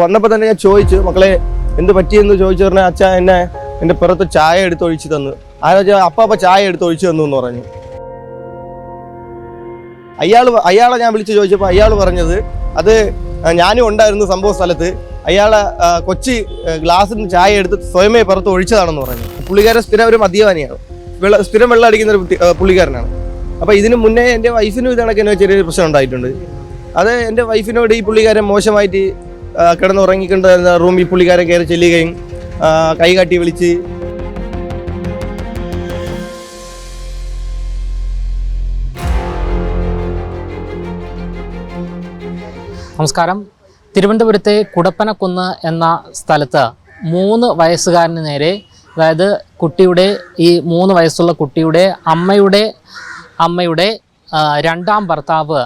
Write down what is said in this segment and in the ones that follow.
വന്നപ്പോൾ തന്നെ ഞാൻ ചോദിച്ചു മക്കളെ എന്ത് പറ്റിയെന്ന്? ചോദിച്ചു പറഞ്ഞാൽ അച്ഛൻ എന്നെ എന്റെ പുറത്ത് ചായ എടുത്ത് ഒഴിച്ചു തന്നു. ആരോ അപ്പ അപ്പ ചായ എടുത്ത് ഒഴിച്ചു തന്നു എന്ന് പറഞ്ഞു. അയാൾ അയാളെ ഞാൻ വിളിച്ച് ചോദിച്ചപ്പോൾ അയാൾ പറഞ്ഞത് അത് ഞാനും ഉണ്ടായിരുന്നു സംഭവ സ്ഥലത്ത് അയാളെ കൊച്ചി ഗ്ലാസ്സിൽ നിന്ന് ചായ എടുത്ത് സ്വയമേ പുറത്ത് ഒഴിച്ചതാണെന്ന് പറഞ്ഞു. പുള്ളിക്കാരൻ സ്ഥിരം ഒരു മദ്യപാനിയാണ്. വെള്ള സ്ഥിരം വെള്ളം അടിക്കുന്ന ഒരു പുള്ളിക്കാരനാണ്. അപ്പോൾ ഇതിന് മുന്നേ എന്റെ വൈഫിനും ഇത് കണക്കിന് ചെറിയൊരു പ്രശ്നം ഉണ്ടായിട്ടുണ്ട്. അത് എന്റെ വൈഫിനോട് ഈ പുള്ളിക്കാരൻ മോശമായിട്ട് കിടന്നുറങ്ങിക്കൊണ്ട് റൂമിൽ പുള്ളിക്കാരൻ കയറി ചെല്ലുകയും കൈകാട്ടി വിളിച്ച് നമസ്കാരം. തിരുവനന്തപുരത്തെ കുടപ്പനക്കുന്ന് എന്ന സ്ഥലത്ത് മൂന്ന് വയസ്സുകാരന് നേരെ അതായത് കുട്ടിയുടെ ഈ മൂന്ന് വയസ്സുള്ള കുട്ടിയുടെ അമ്മയുടെ അമ്മയുടെ രണ്ടാം ഭർത്താവ്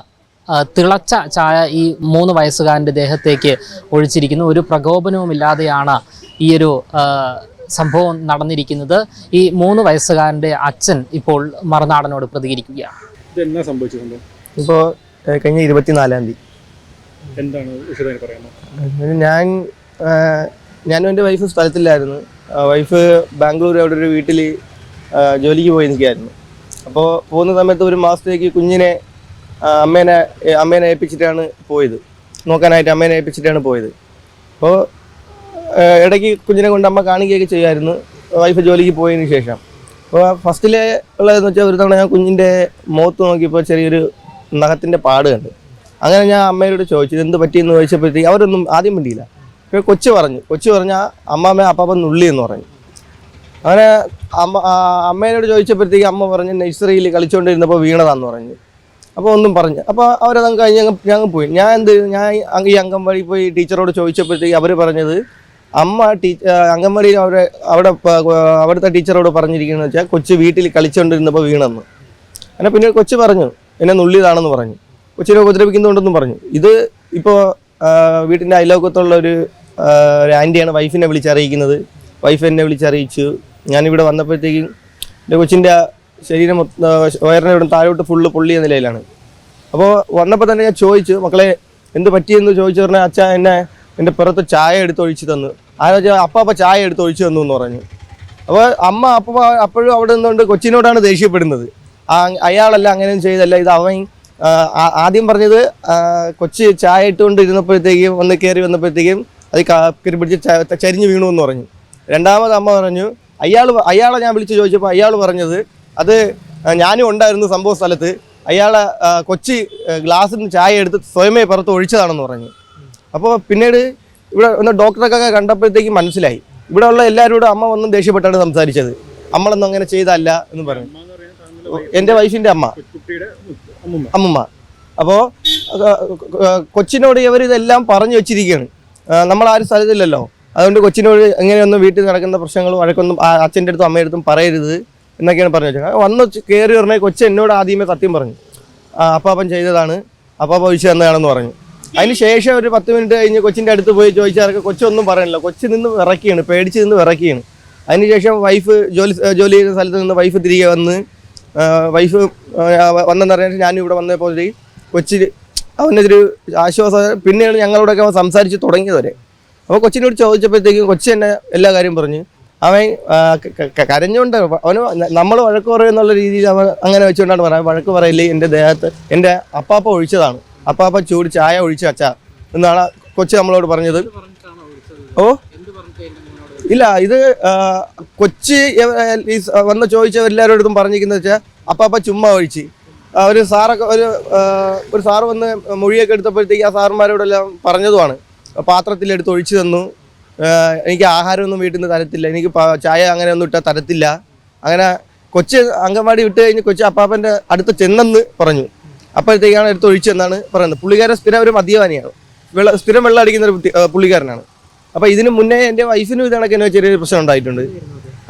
തിളച്ച ചായ ഈ മൂന്ന് വയസ്സുകാരന്റെ ദേഹത്തേക്ക് ഒഴിച്ചിരിക്കുന്നു. ഒരു പ്രകോപനവുമില്ലാതെയാണ് ഈ ഒരു സംഭവം നടന്നിരിക്കുന്നത്. ഈ മൂന്ന് വയസ്സുകാരന്റെ അച്ഛൻ ഇപ്പോൾ മറുനാടനോട് പ്രതികരിക്കുകയാണ്. ഇപ്പോൾ കഴിഞ്ഞ ഇരുപത്തിനാലാം തീയതി. എന്താണ് ഞാൻ ഞാനും എന്റെ വൈഫ് സ്ഥലത്തില്ലായിരുന്നു. വൈഫ് ബാംഗ്ലൂർ അവിടെ ഒരു വീട്ടിൽ ജോലിക്ക് പോയി നിൽക്കുകയായിരുന്നു അപ്പോൾ പോകുന്ന സമയത്ത് ഒരു മാസത്തേക്ക് കുഞ്ഞിനെ അമ്മേനെ അമ്മേനെ ഏൽപ്പിച്ചിട്ടാണ് പോയത്. നോക്കാനായിട്ട് അമ്മേനെ ഏൽപ്പിച്ചിട്ടാണ് പോയത്. അപ്പോൾ ഇടയ്ക്ക് കുഞ്ഞിനെ കൊണ്ട് അമ്മ കാണുകയൊക്കെ ചെയ്യുമായിരുന്നു വൈഫ് ജോലിക്ക് പോയതിന് ശേഷം. അപ്പോൾ ഫസ്റ്റിലെ ഉള്ളതെന്ന് വെച്ചാൽ ഒരു തവണ ഞാൻ കുഞ്ഞിന്റെ മുഖത്ത് നോക്കിയപ്പോൾ ചെറിയൊരു നഖത്തിന്റെ പാട് കണ്ട്. അങ്ങനെ ഞാൻ അമ്മയോട് ചോദിച്ചു എന്ത് പറ്റിയെന്ന് ചോദിച്ചപ്പോഴത്തേക്ക് അവരൊന്നും ആദ്യം മിണ്ടിയില്ല. പക്ഷേ കൊച്ചു പറഞ്ഞു കൊച്ചു പറഞ്ഞാൽ അമ്മാമ്മ അപ്പാപ്പ നുള്ളി എന്ന് പറഞ്ഞു. അങ്ങനെ അമ്മ അമ്മേനോട് ചോദിച്ചപ്പോഴത്തേക്ക് അമ്മ പറഞ്ഞു നഴ്സറിയിൽ കളിച്ചുകൊണ്ടിരുന്നപ്പോൾ വീണതാന്ന് പറഞ്ഞു. അപ്പോൾ ഒന്നും പറഞ്ഞു അപ്പോൾ അവരതങ്ങ് കഴിഞ്ഞ് ഞങ്ങൾ ഞങ്ങൾ പോയി. ഞാൻ എന്ത് ഞാൻ ഈ അംഗൻവാടി പോയി ടീച്ചറോട് ചോദിച്ചപ്പോഴത്തേക്ക് അവർ പറഞ്ഞത് അമ്മ ടീച്ചർ അംഗൻവാടിയിൽ അവരെ അവിടെ അവിടുത്തെ ടീച്ചറോട് പറഞ്ഞിരിക്കുന്നത് വെച്ചാൽ കൊച്ചു വീട്ടിൽ കളിച്ചുകൊണ്ടിരുന്നപ്പോൾ വീണെന്ന്. അങ്ങനെ പിന്നെ കൊച്ചു പറഞ്ഞു എന്നെ നുള്ളിയതാണെന്ന് പറഞ്ഞു. കൊച്ചിനെ ഉപദ്രവിക്കുന്നുണ്ടെന്നും പറഞ്ഞു. ഇത് ഇപ്പോൾ വീട്ടിന്റെ അയലോക്കത്തുള്ള ഒരു ഒരു ആന്റിയാണ് വൈഫിനെ വിളിച്ചറിയിക്കുന്നത്. വൈഫ് എന്നെ വിളിച്ചറിയിച്ചു. ഞാനിവിടെ വന്നപ്പോഴത്തേക്കും എന്റെ കൊച്ചിന്റെ ശരീരം വയറിനെ ഇവിടെ താഴോട്ട് ഫുള്ള് പൊള്ളിയ നിലയിലാണ്. അപ്പോൾ വന്നപ്പോൾ തന്നെ ഞാൻ ചോദിച്ചു മക്കളെ എന്ത് പറ്റിയെന്ന്? ചോദിച്ചു പറഞ്ഞാൽ അച്ഛ എന്നെ എന്റെ പുറത്ത് ചായ എടുത്ത് ഒഴിച്ചു തന്നു. ആരാ അപ്പ ചായ എടുത്ത് ഒഴിച്ചു തന്നു എന്ന് പറഞ്ഞു. അപ്പോൾ അമ്മ അപ്പ അപ്പോഴും അവിടെ നിന്നുകൊണ്ട് കൊച്ചിനോടാണ് ദേഷ്യപ്പെടുന്നത്. അയാളല്ല അങ്ങനെയൊന്നും ചെയ്തല്ല ഇത് അവൻ ആദ്യം പറഞ്ഞത് കൊച്ചി ചായ ഇട്ടുകൊണ്ട് ഇരുന്നപ്പോഴത്തേക്കും വന്ന് കയറി വന്നപ്പോഴത്തേക്കും അത് കയറി പിടിച്ച് ചരിഞ്ഞ് വീണു എന്ന് പറഞ്ഞു. രണ്ടാമത് അമ്മ പറഞ്ഞു അയാൾ അയാളെ ഞാൻ വിളിച്ച് ചോദിച്ചപ്പോൾ അയാൾ പറഞ്ഞത് അത് ഞാനും ഉണ്ടായിരുന്നു സംഭവ സ്ഥലത്ത്. അയാളെ കൊച്ചി ആ, ഗ്ലാസ്സിൽ നിന്ന് ചായ എടുത്ത് സ്വയമേ പുറത്ത് ഒഴിച്ചതാണെന്ന് പറഞ്ഞു. അപ്പോൾ പിന്നീട് ഇവിടെ ഒന്ന് ഡോക്ടറൊക്കെ കണ്ടപ്പോഴത്തേക്ക് മനസ്സിലായി. ഇവിടെ ഉള്ള എല്ലാവരോടും അമ്മ ഒന്നും ദേഷ്യപ്പെട്ടാണ് സംസാരിച്ചത്. അമ്മളൊന്നും അങ്ങനെ ചെയ്തല്ല എന്ന് പറഞ്ഞു. എന്റെ വൈഫിന്റെ അമ്മ. അമ്മുമ്മ. അപ്പോൾ കൊച്ചിനോട് ഇവർ ഇതെല്ലാം പറഞ്ഞു വെച്ചിരിക്കുകയാണ്. നമ്മൾ ആരും സ്ഥലത്തില്ലല്ലോ. അതുകൊണ്ട് കൊച്ചിനോട് എങ്ങനെയൊന്നും വീട്ടിൽ നടക്കുന്ന പ്രശ്നങ്ങളും വഴക്കൊന്നും അച്ഛന്റെ അടുത്തും അമ്മയുടെ അടുത്തും പറയരുത്. എന്നൊക്കെയാണ് പറഞ്ഞു വെച്ചത്. വന്ന് കയറി പറഞ്ഞാൽ കൊച്ചു എന്നോട് ആദ്യമേ സത്യം പറഞ്ഞു. അപ്പാപ്പൻ ചെയ്തതാണ്. അപ്പാപ്പ ഒഴിച്ചു തന്നതാണെന്ന് പറഞ്ഞു. അതിന് ശേഷം ഒരു പത്ത് മിനിറ്റ് കഴിഞ്ഞ് കൊച്ചിന്റെ അടുത്ത് പോയി ചോദിച്ചാർക്ക് കൊച്ചൊന്നും പറയണില്ല കൊച്ചു നിന്ന് ഇറക്കിയാണ് പേടിച്ച് നിന്ന് വിറക്കിയാണ് അതിനുശേഷം വൈഫ് ജോലി ജോലി ചെയ്യുന്ന സ്ഥലത്ത് നിന്ന് വൈഫ് തിരികെ വന്ന് വൈഫ് വന്നെന്ന് പറഞ്ഞാൽ ഞാനും ഇവിടെ വന്നപ്പോൾ കൊച്ചി അവനൊരു ആശ്വാസം പിന്നെയാണ് ഞങ്ങളോടൊക്കെ അവൻ സംസാരിച്ച് തുടങ്ങിയത് വരെ. അപ്പോൾ കൊച്ചിനോട് ചോദിച്ചപ്പോഴത്തേക്കും കൊച്ചി തന്നെ എല്ലാ കാര്യം പറഞ്ഞു. അവൻ കരഞ്ഞുകൊണ്ട് അവന് നമ്മൾ വഴക്ക് പറയുന്നുള്ള രീതിയിൽ അവൻ അങ്ങനെ വെച്ചുകൊണ്ടാണ് പറയുന്നത് വഴക്ക് പറയില്ലേ? എന്റെ ദേഹത്ത് എന്റെ അപ്പാപ്പ ഒഴിച്ചതാണ്. അപ്പാപ്പ ചൂട് ചായ ഒഴിച്ച് അച്ഛ എന്നാണ് കൊച്ചു നമ്മളോട് പറഞ്ഞത്. ഓ? ഇല്ല ഇത് കൊച്ചി വന്ന് ചോദിച്ചവരെല്ലാവരോടും പറഞ്ഞിരിക്കുന്നത് വെച്ചാൽ അപ്പാപ്പ ചുമ്മാ ഒഴിച്ച്. ഒരു സാറൊക്കെ ഒരു ഒരു സാറ് വന്ന് മൊഴിയൊക്കെ എടുത്തപ്പോഴത്തേക്ക് ആ സാറന്മാരോടെല്ലാം പറഞ്ഞതുമാണ്. പാത്രത്തിലെടുത്ത് ഒഴിച്ചു തന്നു. എനിക്ക് ആഹാരമൊന്നും വീട്ടിൽ നിന്ന് തരത്തില്ല. എനിക്ക് ചായ അങ്ങനെ ഒന്നും ഇട്ടാൽ തരത്തില്ല. അങ്ങനെ കൊച്ച് അംഗൻവാടി വിട്ട് കഴിഞ്ഞ് കൊച്ചു അപ്പാപ്പന്റെ അടുത്ത് ചെന്നെന്ന് പറഞ്ഞു. അപ്പോഴത്തേക്കാണ് എടുത്ത് ഒഴിച്ചെന്നാണ് പറയുന്നത്. പുള്ളിക്കാരൻ സ്ഥിരം ഒരു മദ്യപാനിയാണ്. വെള്ള സ്ഥിരം വെള്ളം അടിക്കുന്ന ഒരു പുള്ളിക്കാരനാണ്. അപ്പോൾ ഇതിന് മുന്നേ എന്റെ വൈഫിനും ഇത് കണക്കിന് ചെറിയൊരു പ്രശ്നം ഉണ്ടായിട്ടുണ്ട്.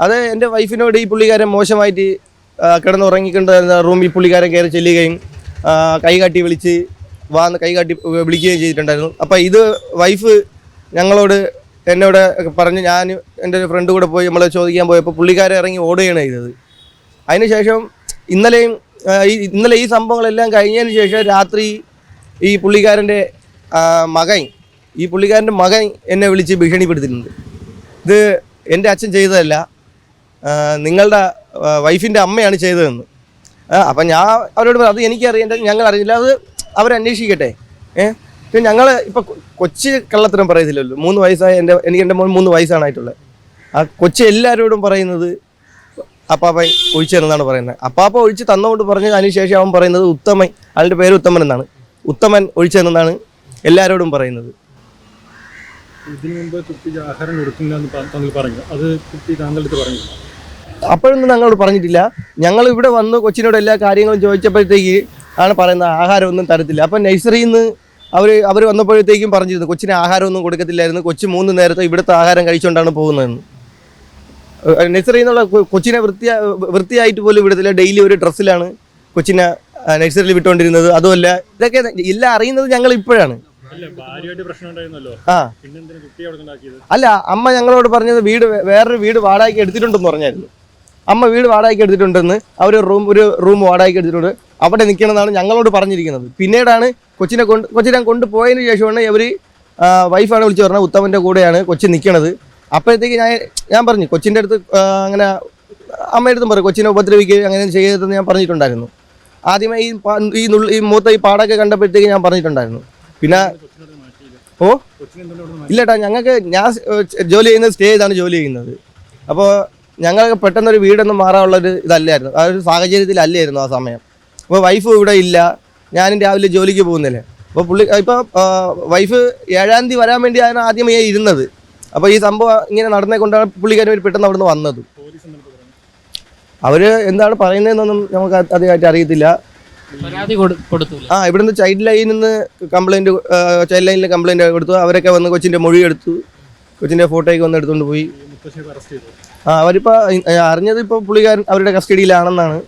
അത് എന്റെ വൈഫിനോട് ഈ പുള്ളിക്കാരൻ മോശമായിട്ട് കിടന്ന് കിടന്നുറങ്ങിക്കൊണ്ട് റൂമിൽ പുള്ളിക്കാരൻ കയറി ചെല്ലുകയും കൈകാട്ടി വിളിച്ച് വാന്ന് കൈകാട്ടി വിളിക്കുകയും ചെയ്തിട്ടുണ്ടായിരുന്നു. അപ്പോൾ ഇത് വൈഫ് ഞങ്ങളോട് എന്നോട് പറഞ്ഞ് ഞാൻ എന്റെ ഒരു ഫ്രണ്ട് കൂടെ പോയി നമ്മളെ ചോദിക്കാൻ പോയപ്പോൾ പുള്ളിക്കാരെ ഇറങ്ങി ഓടുകയാണ് ചെയ്തത്. അതിനുശേഷം ഇന്നലെയും ഈ ഇന്നലെ ഈ സംഭവങ്ങളെല്ലാം കഴിഞ്ഞതിന് ശേഷം രാത്രി ഈ പുള്ളിക്കാരന്റെ മകൻ ഈ പുള്ളിക്കാരന്റെ മകൻ എന്നെ വിളിച്ച് ഭീഷണിപ്പെടുത്തിയിട്ടുണ്ട്. ഇത് എന്റെ അച്ഛൻ ചെയ്തതല്ല നിങ്ങളുടെ വൈഫിന്റെ അമ്മയാണ് ചെയ്തതെന്ന്. അപ്പം ഞാൻ അവരോട് അത് എനിക്കറിയാം ഞങ്ങൾ അറിയില്ല അത് അവരന്വേഷിക്കട്ടെ ഏഹ് പിന്നെ ഞങ്ങൾ ഇപ്പം കൊച്ചി കള്ളത്തരം പറയത്തില്ലല്ലോ. മൂന്ന് വയസ്സായ എന്റെ എനിക്ക് എന്റെ മോൻ മൂന്ന് വയസ്സാണായിട്ടുള്ളത്. ആ കൊച്ചി എല്ലാവരോടും പറയുന്നത് അപ്പാപ്പ ഒഴിച്ചു തരുന്നതാണ് പറയുന്നത്. അപ്പാപ്പ ഒഴിച്ച് തന്നുകൊണ്ട് പറഞ്ഞത് അതിനുശേഷം അവൻ പറയുന്നത് ഉത്തമൻ അതിന്റെ പേര് ഉത്തമൻ എന്നാണ്. ഉത്തമൻ ഒഴിച്ചു തന്നെന്നാണ് എല്ലാവരോടും പറയുന്നത്. ഇതിനു മുമ്പ് കുട്ടിക്ക് ആഹാരം കൊടുക്കില്ല എന്ന് പ- താങ്കൾ പറഞ്ഞു. അത് കുട്ടി താങ്കളുടെ പറഞ്ഞു. അപ്പോഴൊന്നും ഞങ്ങളോട് പറഞ്ഞിട്ടില്ല. ഞങ്ങൾ ഇവിടെ വന്ന് കൊച്ചിനോട് എല്ലാ കാര്യങ്ങളും ചോദിച്ചപ്പോഴത്തേക്ക് ആണ് പറയുന്നത് ആഹാരമൊന്നും തരത്തില്ല. അപ്പം നഴ്സറിയിൽ നിന്ന് അവർ അവർ വന്നപ്പോഴത്തേക്കും പറഞ്ഞിരുന്നു കൊച്ചിന് ആഹാരമൊന്നും കൊടുക്കത്തില്ലായിരുന്നു. കൊച്ചു മൂന്ന് നേരത്തെ ഇവിടുത്തെ ആഹാരം കഴിച്ചുകൊണ്ടാണ് പോകുന്നതെന്ന്. നഴ്സറിയിൽ നിന്നുള്ള കൊച്ചിനെ വൃത്തിയാ വൃത്തിയായിട്ട് പോലും വിടത്തില്ല ഡെയിലി ഒരു ഡ്രസ്സിലാണ് കൊച്ചിനെ നഴ്സറിയിൽ വിട്ടുകൊണ്ടിരുന്നത് അതുമല്ല ഇതൊക്കെ എല്ലാം അറിയുന്നത് ഞങ്ങൾ ഇപ്പോഴാണ്. ആ. അല്ല അമ്മ ഞങ്ങളോട് പറഞ്ഞത് വീട് വേറൊരു വീട് വാടകയ്ക്ക് എടുത്തിട്ടുണ്ടെന്ന് പറഞ്ഞായിരുന്നു. അമ്മ വീട് വാടകയ്ക്ക് എടുത്തിട്ടുണ്ടെന്ന് അവർ റൂം ഒരു റൂം വാടകയ്ക്ക് എടുത്തിട്ടുണ്ട്. അവിടെ നിൽക്കണമെന്നാണ് ഞങ്ങളോട് പറഞ്ഞിരിക്കുന്നത്. പിന്നീടാണ് കൊച്ചിനെ കൊണ്ട് കൊച്ചിനെ കൊണ്ടുപോയതിന് ശേഷമാണ് ഇവർ വൈഫാണ് വിളിച്ച് പറഞ്ഞത് ഉത്തമന്റെ കൂടെയാണ് കൊച്ചി നിൽക്കണത്. അപ്പോഴത്തേക്ക് ഞാൻ ഞാൻ പറഞ്ഞു കൊച്ചിന്റെ അടുത്ത് അങ്ങനെ അമ്മയുടെ അടുത്തും പറയും കൊച്ചിനെ ഉപദ്രവിക്കുകയും അങ്ങനെ ചെയ്യരുതെന്ന് ഞാൻ പറഞ്ഞിട്ടുണ്ടായിരുന്നു. ആദ്യമേ ഈ ഈ നുള്ളി ഈ മൂത്ത ഈ പാടൊക്കെ കണ്ടപ്പോഴത്തേക്ക് ഞാൻ പറഞ്ഞിട്ടുണ്ടായിരുന്നു. പിന്നെ ഓ? ഇല്ലേട്ടാ ഞങ്ങൾക്ക് ഞാൻ ജോലി ചെയ്യുന്നത് സ്റ്റേ ചെയ്താണ് ജോലി ചെയ്യുന്നത്. അപ്പോൾ ഞങ്ങൾക്ക് പെട്ടെന്നൊരു വീടൊന്നും മാറാനുള്ളൊരു ഇതല്ലായിരുന്നു. ആ ഒരു സാഹചര്യത്തിലല്ലായിരുന്നു ആ സമയം. അപ്പോൾ വൈഫ് ഇവിടെ ഇല്ല. ഞാനും രാവിലെ ജോലിക്ക് പോകുന്നില്ലേ. അപ്പോൾ പുള്ളി ഇപ്പോൾ വൈഫ് ഏഴാം തീയതി വരാൻ വേണ്ടിയാണ് ആദ്യമേ ഇരുന്നത്. അപ്പോൾ ഈ സംഭവം ഇങ്ങനെ നടന്നേ കൊണ്ടാണ് പുള്ളിക്കാരൻ പെട്ടെന്ന് അവിടുന്ന് വന്നത്. അവർ എന്താണ് പറയുന്നതെന്നൊന്നും നമുക്ക് അധികമായിട്ട് അറിയത്തില്ല. പരാതി ഇവിടെ നിന്ന് ആ ഇവിടുന്ന് ചൈൽഡ് ലൈനിൽ നിന്ന് കംപ്ലൈന്റ് ചൈൽഡ് ലൈനിൽ കംപ്ലൈന്റ് കൊടുത്തു. അവരൊക്കെ വന്ന് കൊച്ചിന്റെ മൊഴി എടുത്തു. കൊച്ചിന്റെ ഫോട്ടോയ്ക്ക് വന്ന് എടുത്തുകൊണ്ട് പോയി. ഈ ആ അവരിപ്പോൾ അറിഞ്ഞത് ഇപ്പോൾ പുള്ളിക്കാരൻ അവരുടെ കസ്റ്റഡിയിലാണെന്നാണ്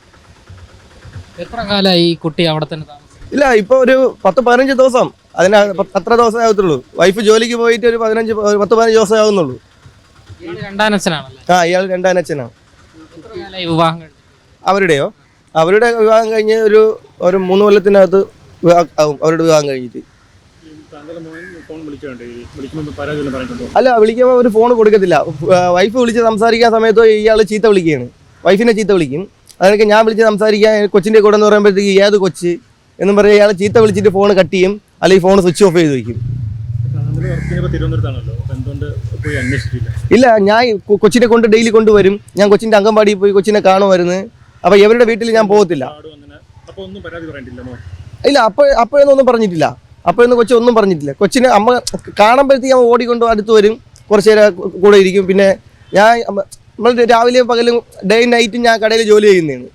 എത്ര കാലമായി ഈ കുട്ടി അവിടെ തന്നെ താമസിക്കുന്നത്? ഇല്ല ഇപ്പൊ ഒരു പത്ത് പതിനഞ്ച് ദിവസം. അതിന് അത്ര ദിവസമേ ആകത്തുള്ളൂ. വൈഫ് ജോലിക്ക് പോയിട്ട് ഒരു പതിനഞ്ച് ഒരു പത്ത് പതിനഞ്ച് ദിവസമേ ആകുന്നുള്ളൂ ഇയാൾ രണ്ടാനച്ഛനാണല്ലേ? ആ ഇയാൾ രണ്ടാനച്ഛനാണ് എത്ര കാലമായി വിവാഹം കഴിഞ്ഞു അവരുടെയോ? അവരുടെ വിവാഹം കഴിഞ്ഞ് ഒരു ഒരു മൂന്ന് കൊല്ലത്തിനകത്ത് ആവും അവരുടെ വിവാഹം കഴിഞ്ഞിട്ട്. ഈ താങ്കളുടെ മോൻ ഫോൺ വിളിച്ചുകൊണ്ട് ഈ വിളിക്കുമ്പോൾ പരാതി വല്ലതും പറഞ്ഞിട്ടുണ്ടോ അല്ല വിളിക്കുമ്പോൾ ഒരു ഫോൺ കൊടുക്കത്തില്ല. വൈഫ് വിളിച്ച് സംസാരിക്കാൻ സമയത്തോ ഇയാൾ ചീത്ത വിളിക്കുകയാണ്. വൈഫിനെ ചീത്ത വിളിക്കും. അതൊക്കെ ഞാൻ വിളിച്ച് സംസാരിക്കാൻ കൊച്ചിന്റെ കൂടെ എന്ന് പറയുമ്പോഴത്തേക്ക് ഏത് കൊച്ച് എന്നും പറയുക ഇയാൾ ചീത്ത വിളിച്ചിട്ട് ഫോൺ കട്ട് ചെയ്യും. അല്ലെങ്കിൽ ഫോൺ സ്വിച്ച് ഓഫ് ചെയ്ത് വയ്ക്കും ഇല്ല ഞാൻ കൊച്ചിനെ കൊണ്ട് ഡെയിലി കൊണ്ടുവരും. ഞാൻ കൊച്ചിന്റെ അംഗൻവാടിയിൽ പോയി കൊച്ചിനെ കാണുമായിരുന്നു. അപ്പോൾ ഇവരുടെ വീട്ടിൽ ഞാൻ പോകത്തില്ല. ഇല്ല അപ്പോൾ അപ്പോഴൊന്നും ഒന്നും പറഞ്ഞിട്ടില്ല. അപ്പോഴൊന്നും കൊച്ചി ഒന്നും പറഞ്ഞിട്ടില്ല. കൊച്ചിനെ അമ്മ കാണുമ്പോഴത്തേക്ക് അമ്മ ഓടിക്കൊണ്ട് അടുത്ത് വരും. കുറച്ച് നേരം കൂടെ ഇരിക്കും. പിന്നെ ഞാൻ നമ്മൾ രാവിലെയും പകലും ഡേ നൈറ്റും ഞാൻ കടയിൽ ജോലി ചെയ്യുന്നതാണ്.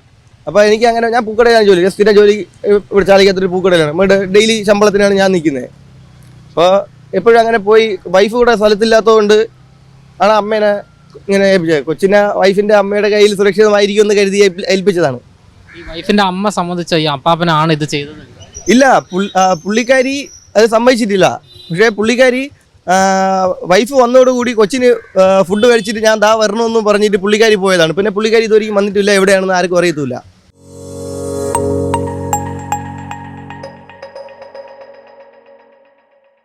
അപ്പോൾ എനിക്ക് അങ്ങനെ ഞാൻ പൂക്കടയിലാണ് ജോലി സ്ഥിര ജോലി ഇവിടെ ചാലിക്കാത്തൊരു പൂക്കടയിലാണ്. നമ്മുടെ ഡെയിലി ശമ്പളത്തിനാണ് ഞാൻ നിൽക്കുന്നത്. അപ്പോൾ എപ്പോഴും അങ്ങനെ പോയി വൈഫ് കൂടെ സ്ഥലത്തില്ലാത്തതുകൊണ്ട് ആണ് അമ്മേനെ ഇങ്ങനെ ഏൽപ്പിച്ചത്. കൊച്ചിനെ വൈഫിന്റെ അമ്മയുടെ കയ്യിൽ സുരക്ഷിതമായിരിക്കും എന്ന് കരുതി ഏൽപ്പി- ഏൽപ്പിച്ചതാണ്. ഈ വൈഫിന്റെ അമ്മ സംബന്ധിച്ച ഈ അപ്പാപ്പനാണ് ഇത് ചെയ്തത്? ഇല്ല പുള്ളിക്കാരി അത് സമ്മതിച്ചിട്ടില്ല. പക്ഷേ പുള്ളിക്കാരി വൈഫ് വന്നതോടുകൂടി കൊച്ചിന് ഫുഡ് കഴിച്ചിട്ട് ഞാൻ ദാ വരണമെന്ന് പറഞ്ഞിട്ട് പുള്ളിക്കാരി പോയതാണ്. പിന്നെ പുള്ളിക്കാരി ഇതുവരെയും വന്നിട്ടില്ല എവിടെയാണെന്ന് ആർക്കും അറിയത്തില്ല